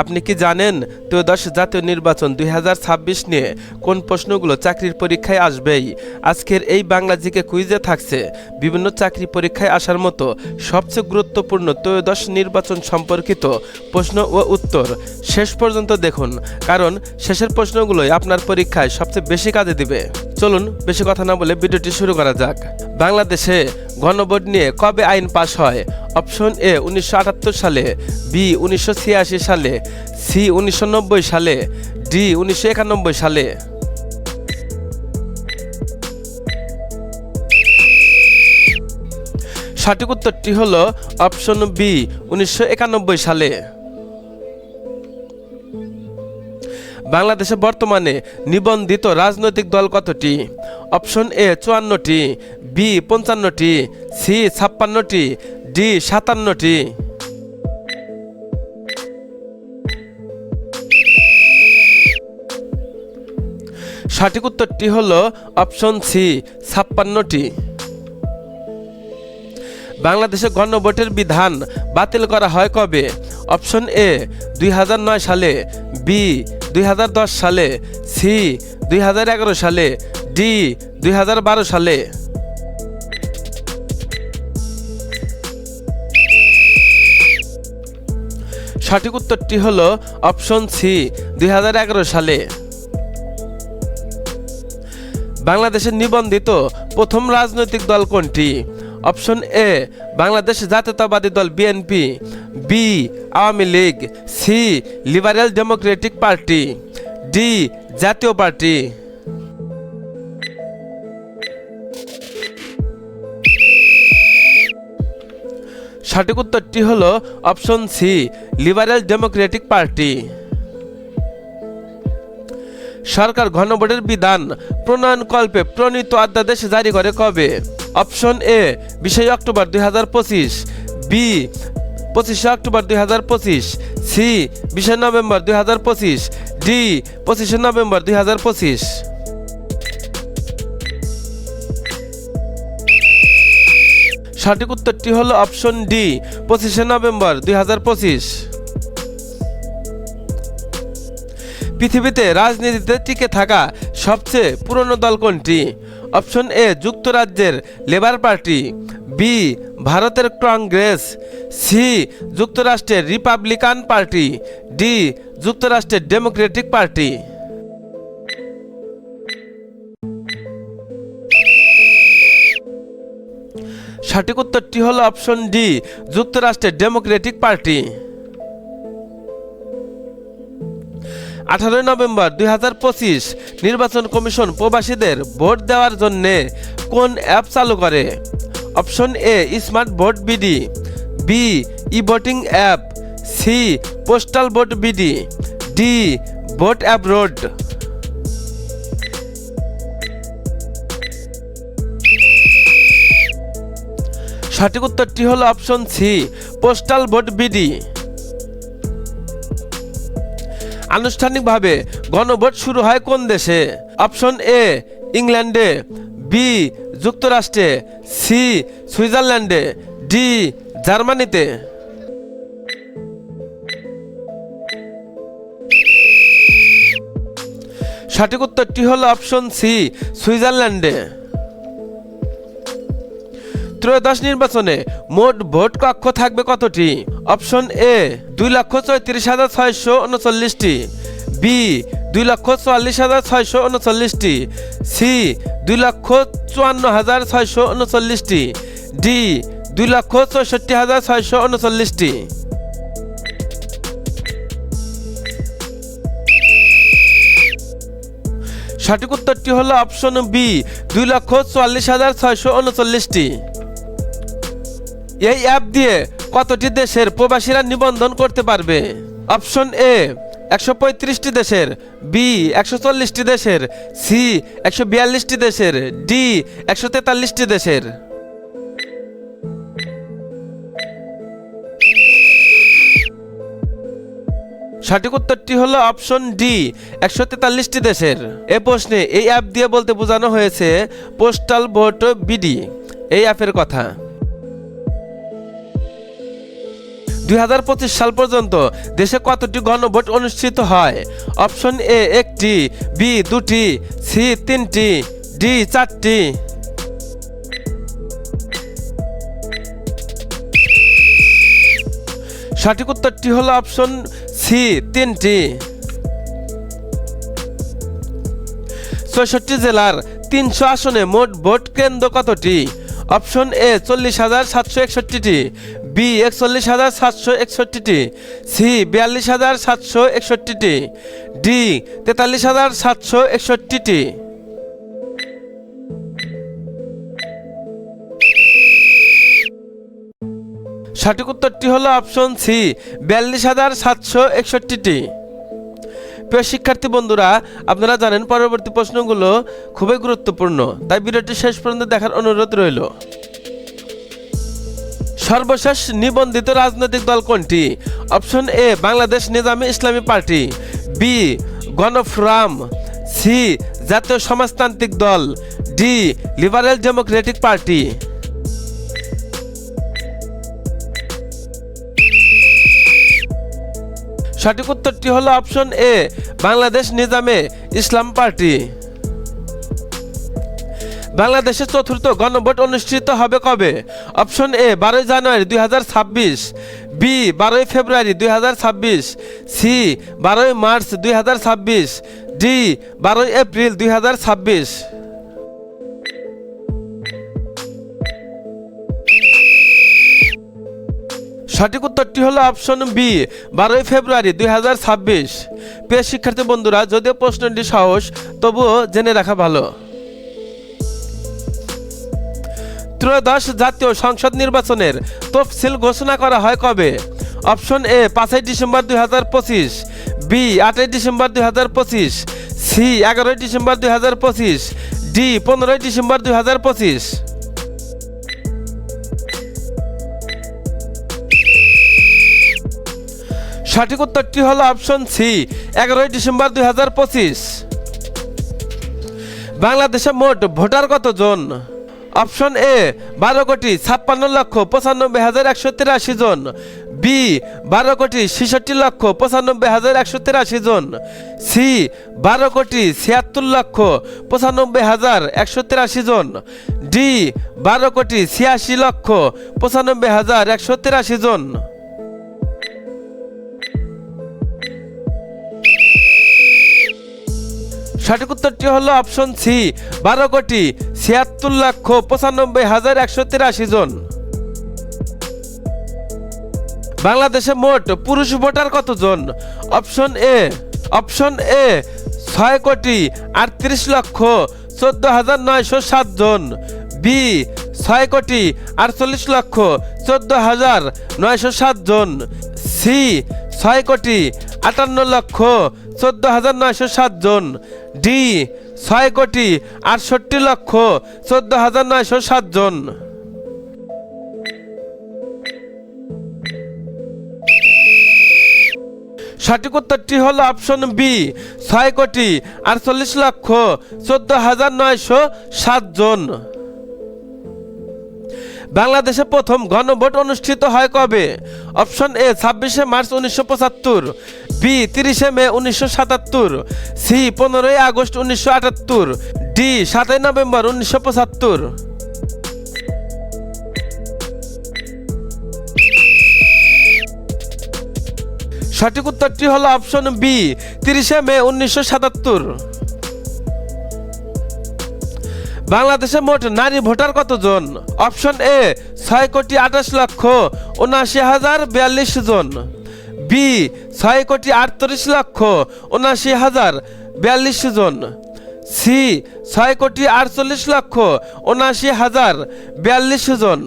আপনি কি জানেন ত্রয়োদশ জাতীয় নির্বাচন দু হাজার ছাব্বিশ নিয়ে কোন প্রশ্নগুলো চাকরির পরীক্ষায় আসবেই? আজকের এই বাংলা জিকে কুইজে থাকছে বিভিন্ন চাকরি পরীক্ষায় আসার মতো সবচেয়ে গুরুত্বপূর্ণ ত্রয়োদশ নির্বাচন সম্পর্কিত প্রশ্ন ও উত্তর। শেষ পর্যন্ত দেখুন, কারণ শেষের প্রশ্নগুলোই আপনার পরীক্ষায় সবচেয়ে বেশি কাজে দিবে। চলুন, বেশি কথা না বলে ভিডিওটি শুরু করা যাক। বাংলাদেশে গণভোট নিয়ে কবে আইন পাশ হয়? অপশন এ, উনিশশো আটাত্তর সালে, বি, উনিশশো ছিয়াশি সালে, সি, উনিশশো নব্বই সালে, ডি, উনিশশো একানব্বই সালে। সঠিক উত্তরটি হল অপশন বি, উনিশশো একানব্বই সালে। বাংলাদেশে বর্তমানে নিবন্ধিত রাজনৈতিক দল কতটি? অপশন এ চুয়ান্নটি, বি পঞ্চান্নটি, সি ছাপ্পান্নটি, ডি সাতান্নটি। সঠিক উত্তরটি হল অপশন সি, ছাপ্পান্নটি। বাংলাদেশে গণভোটের বিধান বাতিল করা হয় কবে? অপশন এ, দুই হাজার নয় সালে, বি দুই হাজার দশ সালে, সি দুই হাজার এগারো সালে, ডি দুই হাজার বারো সালে। সঠিক উত্তরটি হল অপশন সি দুই হাজার এগারো সালে। বাংলাদেশের নিবন্ধিত প্রথম রাজনৈতিক দল কোনটি? অপশন এ, বাংলাদেশ জাতীয়তাবাদী দল BNP B Awami League C liberal democratic party D Jatiya party. সঠিক উত্তরটি হল option C liberal democratic party সরকার ঘনভোটের বিধান প্রণয়নকল্পে প্রণীত অধ্যাদেশ জারি করে কবে? অপশন এ বিশে অক্টোবর দুই হাজার পঁচিশ, বি, পঁচিশে অক্টোবর দুই হাজার পঁচিশ, সি বিশে নভেম্বর দুই হাজার পঁচিশ, ডি, পঁচিশে নভেম্বর দুই হাজার পঁচিশ। সঠিক উত্তরটি হলো অপশন ডি, পঁচিশে নভেম্বর দুই হাজার পঁচিশ। পৃথিবীতে রাজনীতিতে টিকে থাকা সবচেয়ে পুরনো দল কোনটি? অপশন এ, যুক্তরাজ্যের লেবার পার্টি, বি, ভারতের কংগ্রেস, সি, যুক্তরাষ্ট্রের রিপাবলিকান পার্টি, ডি, যুক্তরাষ্ট্রের ডেমোক্রেটিক পার্টি। সঠিক উত্তরটি হলো অপশন ডি, যুক্তরাষ্ট্রের ডেমোক্রেটিক পার্টি। আঠারোই নভেম্বর দুই হাজার পঁচিশ নির্বাচন কমিশন প্রবাসীদের ভোট দেওয়ার জন্য কোন অ্যাপ চালু করে? Option A, smart vote BD, B E voting app, C, postal vote BD, D, vote app road. সঠিক উত্তরটি হলো option C, postal vote BD. আনুষ্ঠানিকভাবে গণভোট শুরু হয় কোন দেশে? অপশন এ, ইংল্যান্ডে, বি, যুক্তরাষ্ট্রে, সি, সুইজারল্যান্ডে, ডি, জার্মানিতে। সঠিক উত্তরটি হল অপশন সি, সুইজারল্যান্ডে। ত্রয়োদশ নির্বাচনে মোট ভোট কক্ষ থাকবে কতটি? অপশন এ, দুই লক্ষ চৌত্রিশ হাজার ছয়শো উনচল্লিশটি। বি, দুই লক্ষ চুয়াল্লিশ হাজার ছয়শো উনচল্লিশটি। সি, দুই লক্ষ চুয়ান্ন হাজার ছয়শো উনচল্লিশটি। ডি, দুই লক্ষ চৌষট্টি হাজার ছয়শো উনচল্লিশটি। সঠিক উত্তরটি হলো অপশন বি, দুই লক্ষ চুয়াল্লিশ হাজার ছয়শো উনচল্লিশটি। এই অ্যাপ দিয়ে কতটি দেশের প্রবাসীরা নিবন্ধন করতে পারবে? অপশন এ একশো পঁয়ত্রিশটি দেশের বি একশো চল্লিশটি দেশের সি একশো বিয়াল্লিশটি দেশের ডি একশো তেতাল্লিশটি দেশের। সঠিক উত্তরটি হলো অপশন ডি একশো তেতাল্লিশটি দেশের। এ প্রশ্নে এই অ্যাপ দিয়ে বলতে বোঝানো হয়েছে পোস্টাল ভোট বিডি এই অ্যাপের কথা। দুই হাজার পঁচিশ সাল পর্যন্ত দেশে কতটি গণভোট অনুষ্ঠিত হয়? অপশন এ একটি, বি দুটি, সি তিনটি, ডি চারটি। সঠিক উত্তরটি হলো অপশন সি তিনটি। চৌষট্টি জেলার তিনশো আসনে মোট ভোট কেন্দ্র কতটি? অপশন এ চল্লিশ হাজার সাতশো একষট্টিটি। বি একচল্লিশ হাজার সাতশো একষট্টিটি, সি বিয়াল্লিশ হাজার সাতশো একষট্টিটি, ডি তেতাল্লিশ হাজার সাতশো একষট্টিটি। সঠিক উত্তরটি হলো অপশন সি, বিয়াল্লিশ হাজার সাতশো একষট্টিটি। প্রিয় শিক্ষার্থী বন্ধুরা, আপনারা জানেন পরবর্তী প্রশ্নগুলো খুবই গুরুত্বপূর্ণ, তাই ভিডিওটি শেষ পর্যন্ত দেখার অনুরোধ রইল। সর্বশেষ নিবন্ধিত রাজনৈতিক দল কোনটি? Option A, Bangladesh Nizami Islami party. B, গণফ্রাম। C, জাতীয় সমাজতান্ত্রিক দল। D, liberal democratic party. সঠিক উত্তরটি হলো option A, Bangladesh Nizame Islam party. বাংলাদেশে চতুর্থ গণভোট অনুষ্ঠিত হবে কবে? অপশন এ বারোই জানুয়ারি দুই হাজার ছাব্বিশ বি বারোই ফেব্রুয়ারি দুই হাজার ছাব্বিশ সি বারোই মার্চ দুই হাজার ছাব্বিশ ডি বারোই এপ্রিল দুই হাজার ছাব্বিশ। সঠিক উত্তরটি হলো অপশন বি বারোই ফেব্রুয়ারি দুই হাজার ছাব্বিশ। প্রিয় শিক্ষার্থী বন্ধুরা, যদিও প্রশ্নটি সাহস তবুও জেনে রাখা ভালো। ত্রয়োদশ জাতীয় সংসদ নির্বাচনের তফসিল ঘোষণা করা হয় কবে? অপশন এ, পাঁচই ডিসেম্বর দুই হাজার পঁচিশ, বি, আটই ডিসেম্বর দুই হাজার পঁচিশ, সি, এগারোই ডিসেম্বর দুই হাজার পঁচিশ, ডি, পনেরোই ডিসেম্বর দুই হাজার পঁচিশ। সঠিক উত্তরটি হলো অপশন সি, এগারোই ডিসেম্বর দুই হাজার পঁচিশ। বাংলাদেশে মোট ভোটার কতজন অপশন এ, বারো কোটি ছাপ্পান্ন লক্ষ পঁচানব্বই হাজার একশো তিরাশি জন। বি, বারো কোটি ছেষট্টি লক্ষ পঁচানব্বই হাজার একশো তিরাশি জন। সি, বারো কোটি ছিয়াত্তর লক্ষ পঁচানব্বই হাজার একশো তিরাশি জন। ডি, বারো কোটি ছিয়াশি লক্ষ পঁচানব্বই হাজার একশো তিরাশি জন। সঠিক উত্তরটি হলো অপশন সি, বারো কোটি ছিয়াত্তর লক্ষ পঁচানব্বই হাজার একশো তিরাশি জন। বাংলাদেশে মোট পুরুষ ভোটার কতজন? অপশন এ অপশন এ, ছয় কোটি আটত্রিশ লক্ষ চোদ্দ হাজার নয়শো সাত জন। বি, ছয় কোটি আটচল্লিশ লক্ষ চোদ্দ হাজার নয়শো সাত জন। সি, ছয় কোটি আটান্ন লক্ষ চোদ্দ হাজার নয়শো সাত জন। ডি, ছয় কোটি আটষট্টি লক্ষ চোদ্দ হাজার নয়শো সাত জন। সঠিক উত্তরটি হলো অপশন বি, ছয় কোটি আটচল্লিশ লক্ষ চোদ্দ হাজার নয়শো সাত জন। বাংলাদেশে প্রথম গণভোট অনুষ্ঠিত হয় কবে? অপশন এ, ছাব্বিশে মার্চ উনিশশো পঁচাত্তর। বি, তিরিশে মে উনিশশো সাতাত্তর, সি, পনেরোই আগস্ট উনিশশো আটাত্তর, ডি, সাতই নভেম্বর উনিশশো পঁচাত্তর। সঠিক উত্তরটি হলো অপশন বি, তিরিশে মে উনিশশো সাতাত্তর। বাংলাদেশে মোট নারী ভোটার কতজন? অপশন এ, ছয় কোটি আঠাশ লক্ষ উনআশি হাজার বিয়াল্লিশ জন। বি, ছয় কোটি আটত্রিশ লক্ষ উনাশি হাজার বিয়াল্লিশ জন। সি, ছয় কোটি আটচল্লিশ লক্ষ উনাশি হাজার বিয়াল্লিশ জন।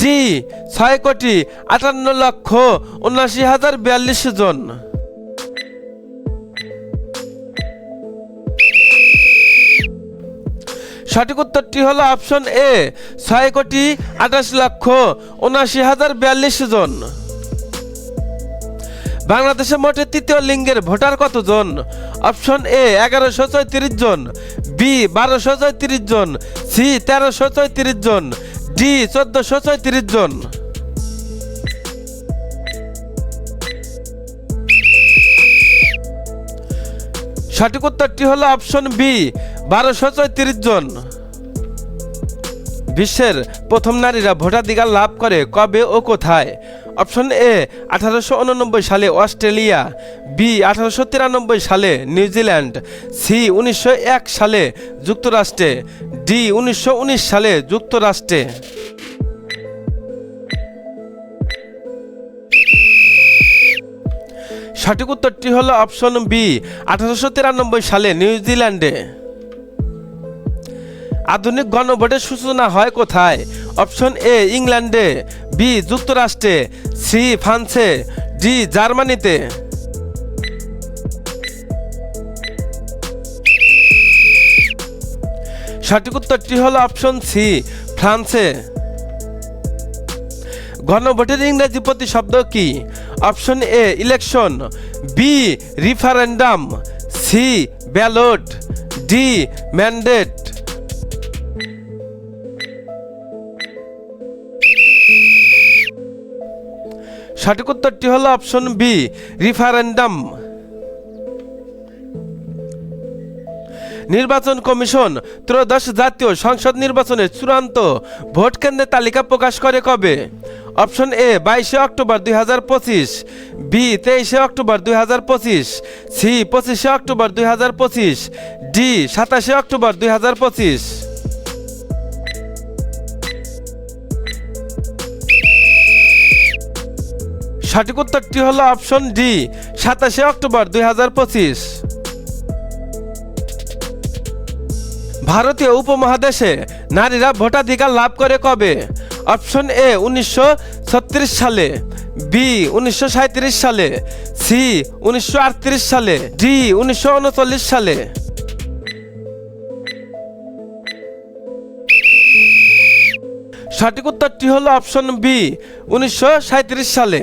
ডি, ছয় কোটি আটান্ন লক্ষ উনাশি হাজার বিয়াল্লিশ জন। সঠিক উত্তরটি হলো অপশন এ, ছয় কোটি আঠাশ লক্ষ উনাশি হাজার বিয়াল্লিশ জন। বাংলাদেশে মোটে তৃতীয় লিঙ্গের ভোটার কতজন? অপশন এ, এগারোশো ছয়ত্রিশ জন। বি, বারোশো ছয়ত্রিশ জন। সি, তেরোশো ছয়ত্রিশ জন। ডি চোদ্দশো ছয়ত্রিশ জন। সঠিক উত্তরটি হলো অপশন বি, বারোশো ছয়ত্রিশ জন। বিশ্বের প্রথম নারীরা ভোটাধিকার লাভ করে কবে ও কোথায়? অপশন এ, আঠারোশো উননব্বই সালে অস্ট্রেলিয়া, বি, আঠারোশো তিরানব্বই সালে নিউজিল্যান্ড সি, উনিশশো এক সালে যুক্তরাষ্ট্রে, ডি, উনিশশো উনিশ সালে যুক্তরাষ্ট্রে। সঠিক উত্তরটি হলো অপশন বি, আঠারোশো তিরানব্বই সালে নিউজিল্যান্ডে আধুনিক গণভোটের সূচনা হয় কোথায়? অপশন এ, ইংল্যান্ডে, বি, যুক্তরাষ্ট্রে, সি, ফ্রান্সে, ডি, জার্মানিতে। সঠিক উত্তরটি হলো অপশন সি, ফ্রান্সে। গণভোটের ইংরেজি প্রতি শব্দ কি? Option A, election, B, referendum, C, ballot, D, mandate. সঠিক উত্তরটি হলো অপশন বি, রিফারেন্ডাম। নির্বাচন কমিশন, ত্রয়োদশ জাতীয় সংসদ নির্বাচনের চূড়ান্ত ভোট কেন্দ্রের তালিকা প্রকাশ করে কবে? অপশন এ, বাইশে অক্টোবর দুই হাজার পঁচিশ, বি, তেইশে অক্টোবর দুই হাজার পঁচিশ, সি, পঁচিশে অক্টোবর দুই হাজার পঁচিশ, ডি, সাতাশে অক্টোবর দুই হাজার পঁচিশ। সঠিক উত্তরটি হলো অপশন ডি, সাতাশে অক্টোবর দুই হাজার পঁচিশ। ভারতীয় উপমহাদেশে নারীরা ভোটাধিকার লাভ করে কবে? অপশন এ, উনিশশো ছত্রিশ সালে, বি, উনিশশো সাঁইত্রিশ সালে, সি, উনিশশো আটত্রিশ সালে, ডি, উনিশশো উনচল্লিশ সালে। সঠিক উত্তরটি হলো অপশন বি, উনিশশো সাঁইত্রিশ সালে।